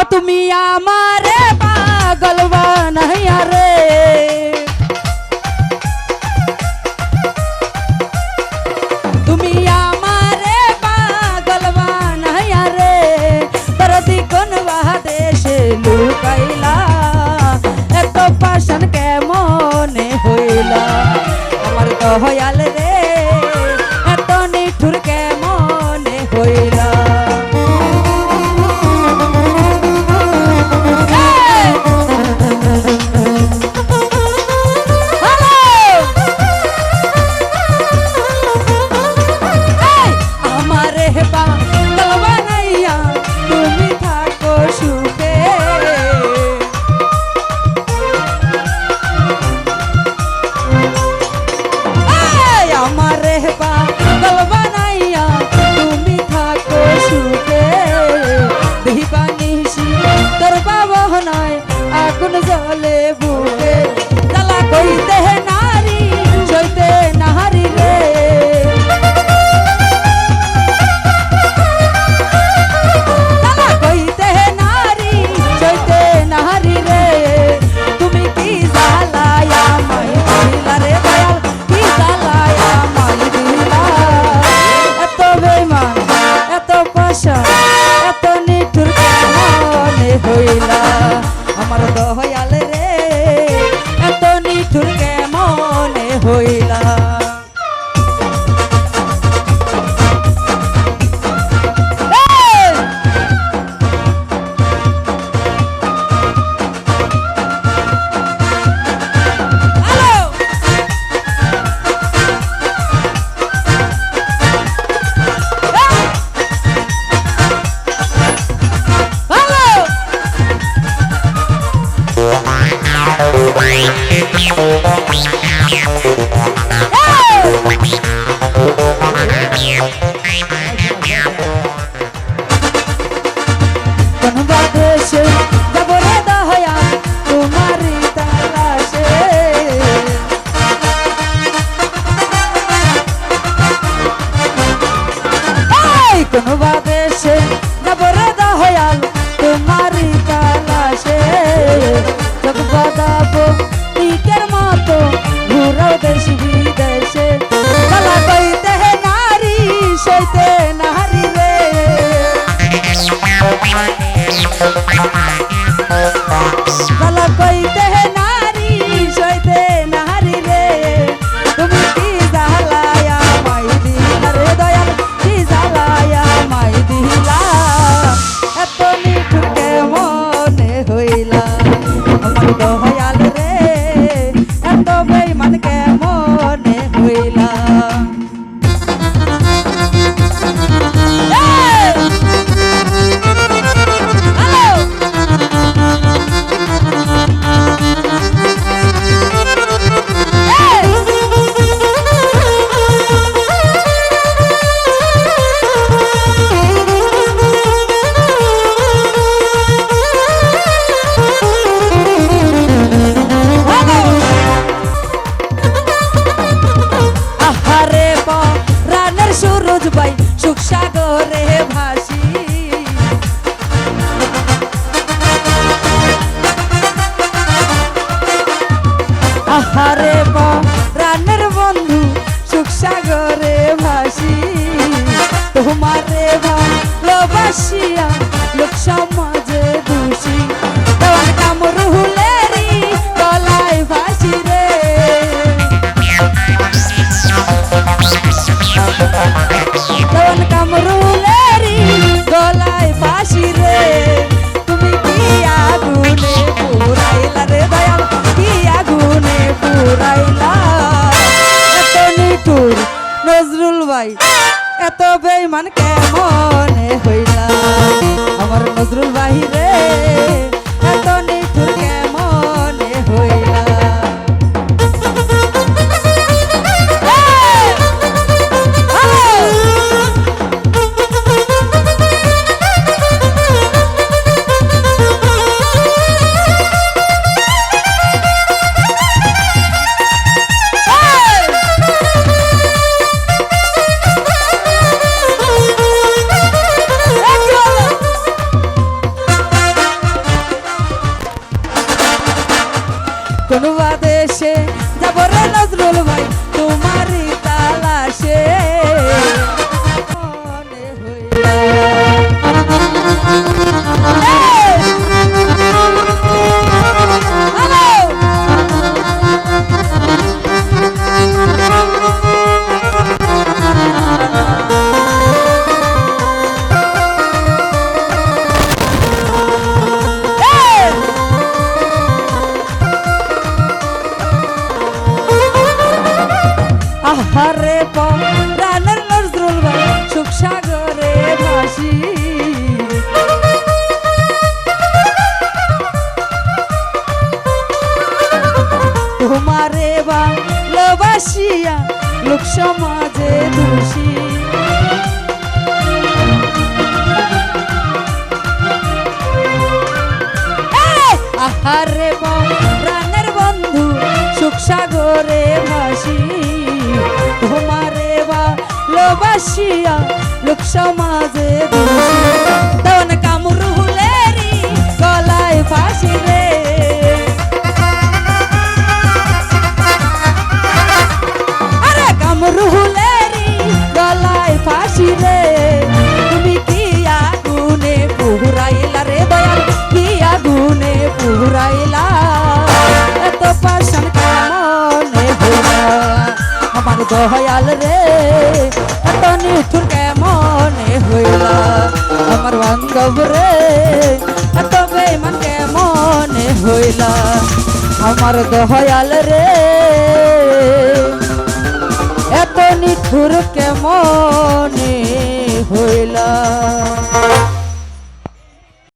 ও তুমি আমারে পাগল বানাইয়া রে। তুমি আমারে পাগল বানাইয়া রে। দরদি কোন বাদেশে লুকাইলা, এত পাশান কেমনে হইলা? আমার দয়াল রে, এত নিঠুর কেমনে হইলা? আমারে পাগল কেমনে কোন বাদেশে যাব রে দহয়াল তোমারি তালাশে। তোমারে ভালোবাসিয়া লোক সমাজে দোষী তোমার কামরুলেরি গলায় ভাসি রে। দন কামরুলেরি গলায় ফাঁসি রে। তুমি কি আগুনে পুরাইলা রে দয়াল? কি আগুনে পুরাইলা? এত নিঠুর নজরুল ভাই। এত বেইমান কেমন হইলা আমার নজরুল বাহিরে এত এত কোন দেশে যাব রে নজরুল ভাই তোমারে ভাসি তোমারে ভালোবাসিয়া লোক সমাজে দোষী! আহারে প্রাণের বন্ধু সুখ সাগরে ভাসি তোমারে ভালোবাসিয়া লোক সমাজে দোষী তখন হুলেরি গলায় ফাঁসি রে। আরে কামড় হুলেরি গলায় ফাঁসি রে। তুমি কি আগুনে পুরাইলা রে দয়াল? কি আগুনে পুরাইলা এত পাশান কেমনে আমার দয়াল রে, এত নিঠুর হইলা আমার তবে মনে কেমনে হইলা আমার দয়াল রে। এত নিঠুর কেমনে হইলা?